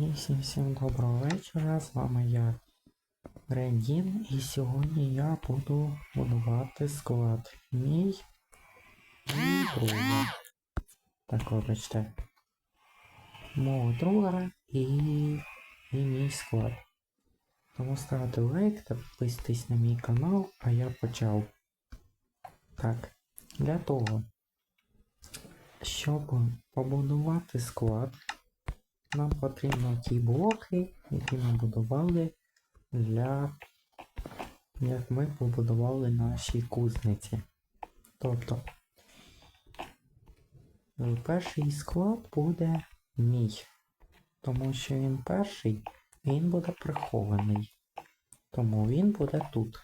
І всім всім доброго вечора. З вами я Рендін, і сьогодні я буду будувати склад мій і друга. Так, вибачте. Мого друга і, і мій склад. Тому ставте лайк та підписуйтесь на мій канал, а я почав. Так, для того, щоб побудувати склад, нам потрібно ті блоки, які ми будували для як ми побудували наші кузниці. Тобто перший склад буде мій, тому що він перший, він буде прихований. Тому він буде тут.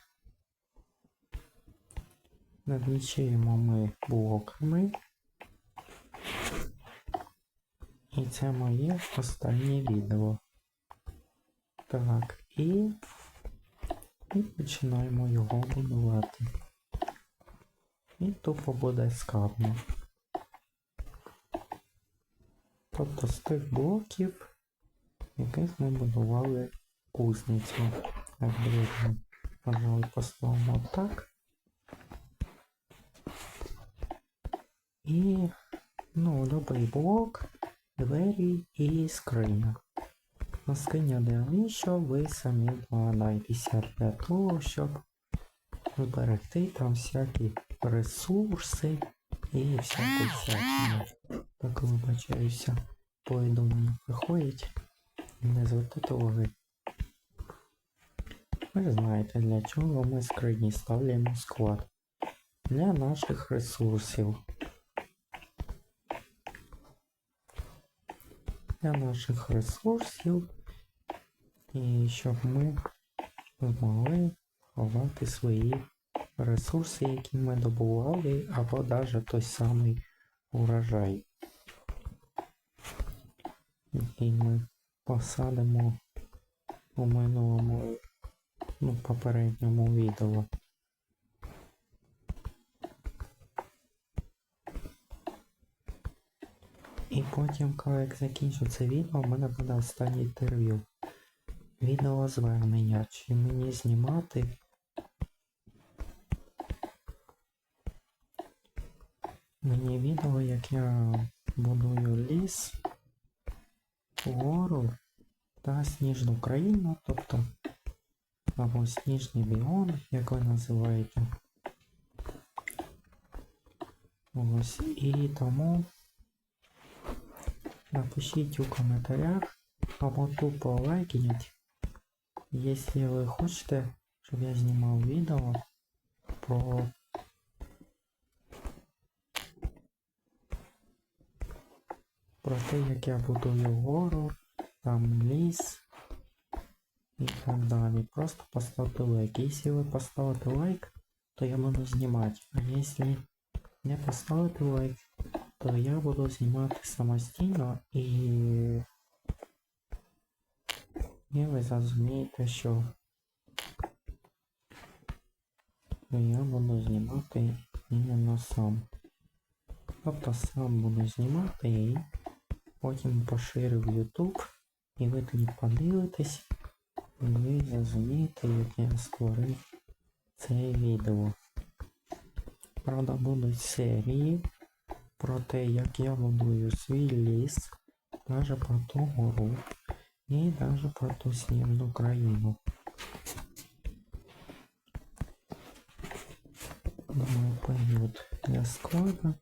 Надмічуємо ми блоками. І це моє останнє відео. Так, і, і починаємо його будувати. І тупо буде складно. Тобто з тих блоків, яких ми будували кузницю. Так, друзі, пожалуй, поставимо так. І, ну, любий блок двері і скриня. На скриня навіщо ви самі догадаєтеся для того, щоб зберегти там всякі ресурси і всяку всячину. Так вибачаюся, повідомлення приходять. Не звертайте уваги. Ви знаєте, для чого ми скрині ставляємо склад. Для наших ресурсів. Для наших ресурсів і щоб ми змогли ховати свої ресурси, які ми добували, або навіть той самий урожай, який ми посадимо у минулому ну, попередньому відео. Потім, коли я закінчу це відео, в мене буде останнє інтерв'ю. Відео звернення, чи мені знімати. Мені відео, як я будую ліс, гору та сніжну країну, тобто або сніжний біом, як ви називаєте. Ось і тому. Напишіть у коментарях або тупо лайкніть, якщо ви хочете, щоб я знімав відео про про те, як я будую гору, там ліс і так далі. Просто поставте лайк. Якщо ви поставите лайк, то я буду знімати. А якщо не поставите лайк, то я буду знімати самостійно і... І ви зрозумієте, що я буду знімати іменно сам. Тобто сам буду знімати і потім поширю в YouTube і ви тоді подивитесь і ви зрозумієте, як я створив це відео. Правда, будуть серії про те, як я будую свій ліс, даже про ту гору і даже про ту сніжну країну. Думаю, період для склада.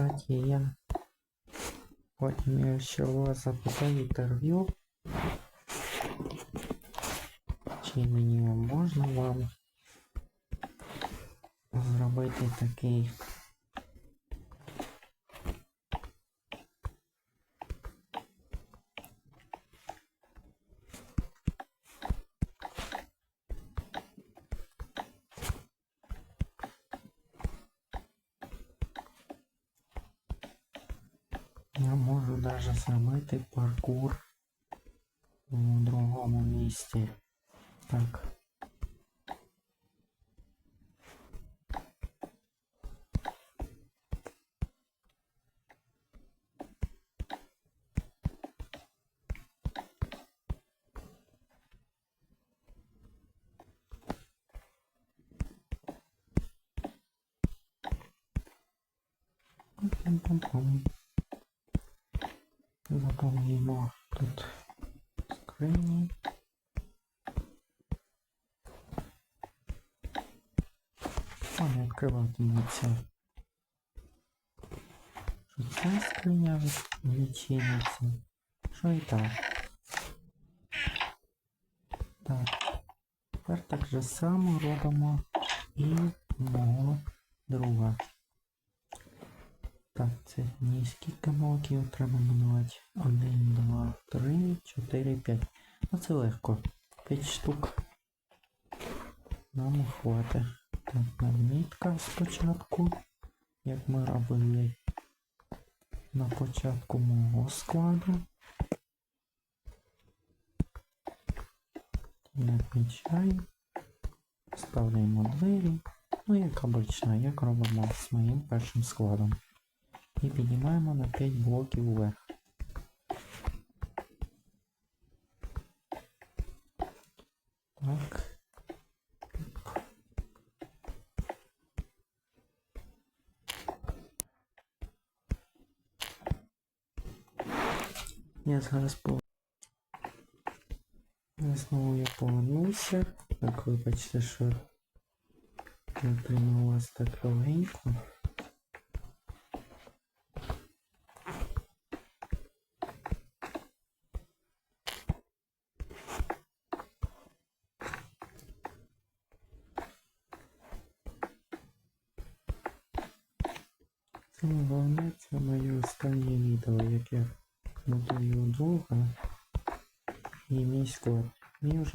Кстати, я потім я ще у вас запитаю інтерв'ю. Чи мені можна вам зробити такий Зробити паркур у другому місці. Так. Пам-пам-пам. Заповнюємо тут скрині. Вони відкриватимуться. Що ця скриня відчиниться. Що і так. Так. Тепер так же само робимо і мого друга. Так, це не скільки блоків треба будувати. 1, 2, 3, 4, 5. Ну це легко. 5 штук. Нам хватить. Так, надмітка спочатку, як ми робили на початку мого складу. Відмічаю. Вставляємо двері. Ну, як обично, як робимо з моїм першим складом. І піднімаємо на 5 блоків вверх. Так. Я зараз по... Знову я повернувся. Так, вибачте, що я прийму вас так легенько.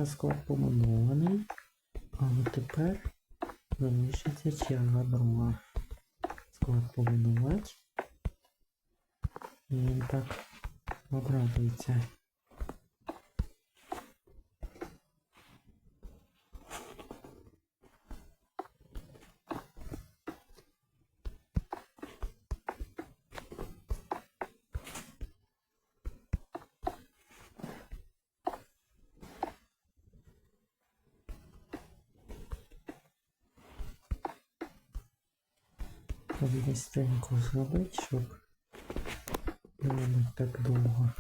Вже склад побудований, але тепер залишиться черга друга. Склад побудувати. І він так обрадується. Треба быстренько зробити, щоб не так довго.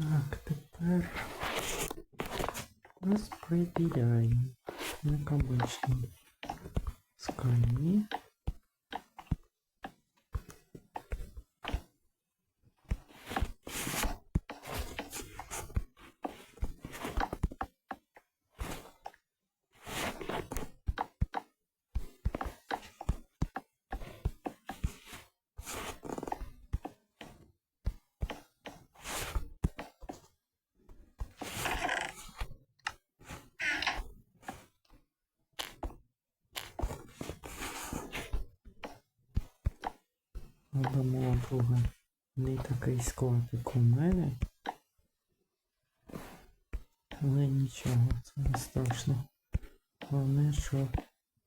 Так, тепер розподіляємо, як обично, скрині. Правда, мого друга не такий склад, як у мене. Але нічого, це не страшно. Головне, що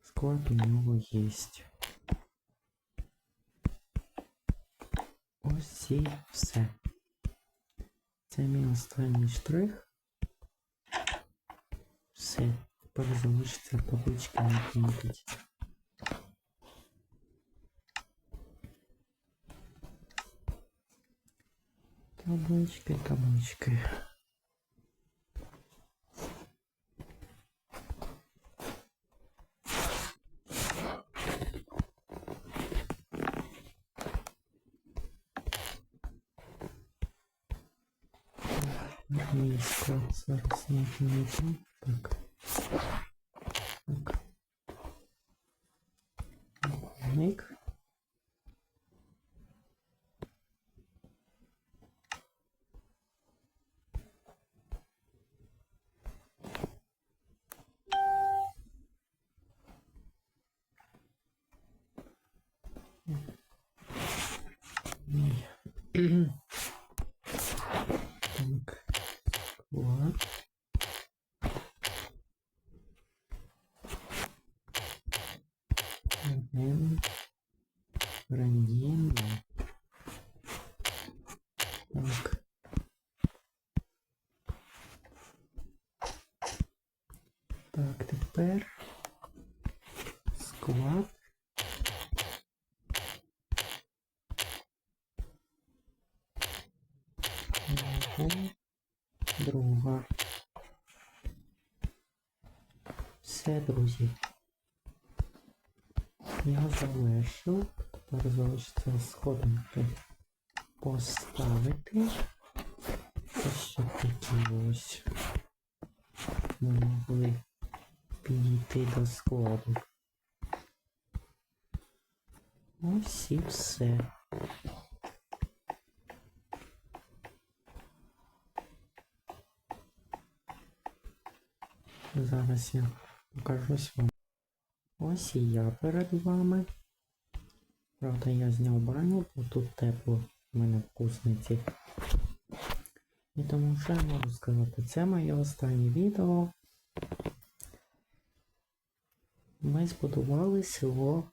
склад у нього є. Ось і все. Це мій останній штрих. Все, тепер залишиться табличка відмітить. Таблички, таблички. Армійська зараз нажму. Так. Так. Так. Вот. Рен. Рандомно. Так. Так, тепер склад. Все, друзі. Я залишив. Тепер залишиться сходинки поставити. Ось ще такі ось. Ми могли підійти до складу. Ось і все. Зараз я покажусь вам. Ось і я перед вами. Правда, я зняв броню, бо тут тепло в мене вкусниці. І тому я можу сказати, це моє останнє відео. Ми збудували село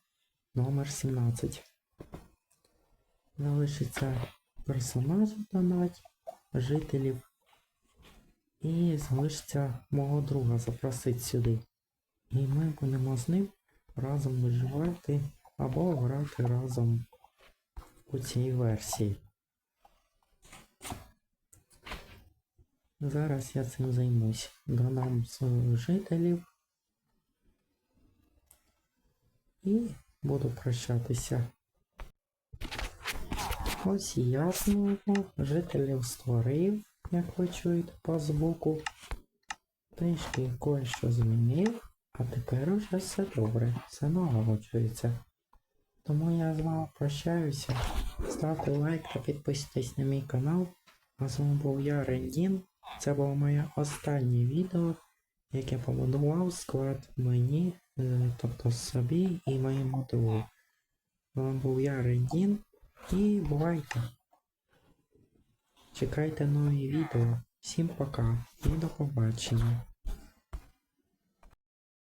номер 17. Залишиться персонаж донать, жителів. І залишиться мого друга запросити сюди. І ми будемо з ним разом виживати або грати разом у цій версії. Зараз я цим займусь. Додам своїх жителів. І буду прощатися. Ось і я знову жителів створив, як ви чуєте по звуку. Трішки кое-що змінив, а тепер уже все добре, все налагоджується. Тому я з вами прощаюся. Ставте лайк та підписуйтесь на мій канал. А з вами був я, Рендін. Це було моє останнє відео, яке побудував склад мені, е, тобто собі і моєму другу. З вами був я, Рендін. І бувайте. Чекайте нові відео. Всім пока і до побачення.